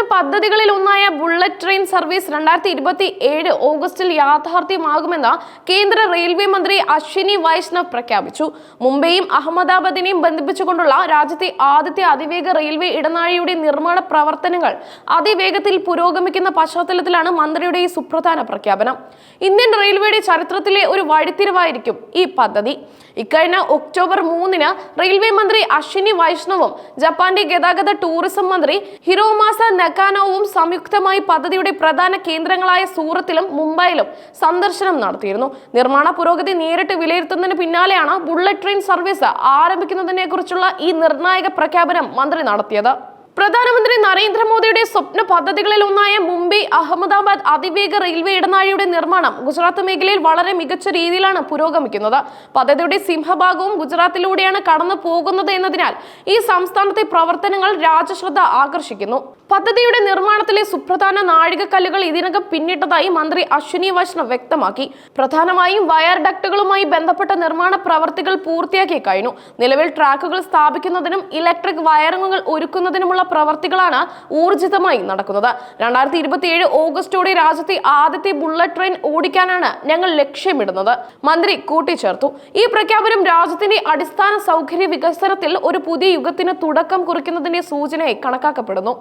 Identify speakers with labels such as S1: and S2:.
S1: സ്വപ്ന പദ്ധതികളിൽ ഒന്നായ bullet train service രണ്ടായിരത്തി ഇരുപത്തി ഏഴ് ഓഗസ്റ്റിൽ യാഥാർത്ഥ്യമാകുമെന്ന് കേന്ദ്ര റെയിൽവേ മന്ത്രി അശ്വിനി വൈഷ്ണവ് പ്രഖ്യാപിച്ചു. മുംബൈയും അഹമ്മദാബാദിനെയും ബന്ധിപ്പിച്ചുകൊണ്ടുള്ള രാജ്യത്തെ ആദ്യത്തെ അതിവേഗ റെയിൽവേ ഇടനാഴിയുടെ നിർമ്മാണ പ്രവർത്തനങ്ങൾ അതിവേഗത്തിൽ പുരോഗമിക്കുന്ന പശ്ചാത്തലത്തിലാണ് മന്ത്രിയുടെ ഈ സുപ്രധാന പ്രഖ്യാപനം. ഇന്ത്യൻ റെയിൽവേയുടെ ചരിത്രത്തിലെ ഒരു വഴിത്തിരിവായിരിക്കും ഈ പദ്ധതി. ഇക്കഴിഞ്ഞ ഒക്ടോബർ മൂന്നിന് റെയിൽവേ മന്ത്രി അശ്വിനി വൈഷ്ണവും ജപ്പാന്റെ ഗതാഗത ടൂറിസം മന്ത്രി ഹിരോമാസ നക്കാനോവും സംയുക്തമായി പദ്ധതിയുടെ പ്രധാന കേന്ദ്രങ്ങളായ സൂറത്തിലും മുംബൈയിലും സന്ദർശനം നടത്തിയിരുന്നു. നിർമ്മാണ പുരോഗതി നേരിട്ട് വിലയിരുത്തുന്നതിന് പിന്നാലെയാണ് ബുള്ളറ്റ് ട്രെയിൻ സർവീസ് ആരംഭിക്കുന്നതിനെ കുറിച്ചുള്ള ഈ നിർണായക പ്രഖ്യാപനം മന്ത്രി നടത്തിയത്. പ്രധാനമന്ത്രി നരേന്ദ്രമോദിയുടെ സ്വപ്ന പദ്ധതികളിൽ ഒന്നായ മുംബൈ അഹമ്മദാബാദ് അതിവേഗ റെയിൽവേ ഇടനാഴിയുടെ നിർമ്മാണം ഗുജറാത്ത് മേഖലയിൽ വളരെ മികച്ച രീതിയിലാണ് പുരോഗമിക്കുന്നത്. പദ്ധതിയുടെ സിംഹഭാഗവും ഗുജറാത്തിലൂടെയാണ് കടന്നു പോകുന്നത് എന്നതിനാൽ ഈ സംസ്ഥാനത്തെ പ്രവർത്തനങ്ങൾ രാജ്യശ്രദ്ധ ആകർഷിക്കുന്നു. പദ്ധതിയുടെ നിർമ്മാണത്തിലെ സുപ്രധാന നാഴികക്കല്ലുകൾ ഇതിനകം പിന്നിട്ടതായി മന്ത്രി അശ്വിനി വൈഷ്ണവ് വ്യക്തമാക്കി. പ്രധാനമായും വയർ ഡക്റ്റുകളുമായി ബന്ധപ്പെട്ട നിർമ്മാണ പ്രവർത്തികൾ പൂർത്തിയാക്കി കഴിഞ്ഞു. നിലവിൽ ട്രാക്കുകൾ സ്ഥാപിക്കുന്നതിനും ഇലക്ട്രിക് വയറിങ്ങുകൾ ഒരുക്കുന്നതിനുമുള്ള പ്രവർത്തികളാണ് ഊർജിതമായി നടക്കുന്നത്. രണ്ടായിരത്തി ഇരുപത്തി ഏഴ് ഓഗസ്റ്റോടെ രാജ്യത്തെ ആദ്യത്തെ ബുള്ളറ്റ് ട്രെയിൻ ഓടിക്കാനാണ് ഞങ്ങൾ ലക്ഷ്യമിടുന്നത്. മന്ത്രി കൂട്ടിച്ചേർത്തു. ഈ പ്രഖ്യാപനം രാജ്യത്തിന്റെ അടിസ്ഥാന സൗകര്യ വികസനത്തിൽ ഒരു പുതിയ യുഗത്തിന് തുടക്കം കുറിക്കുന്നതിന്റെ സൂചനയായി കണക്കാക്കപ്പെടുന്നു.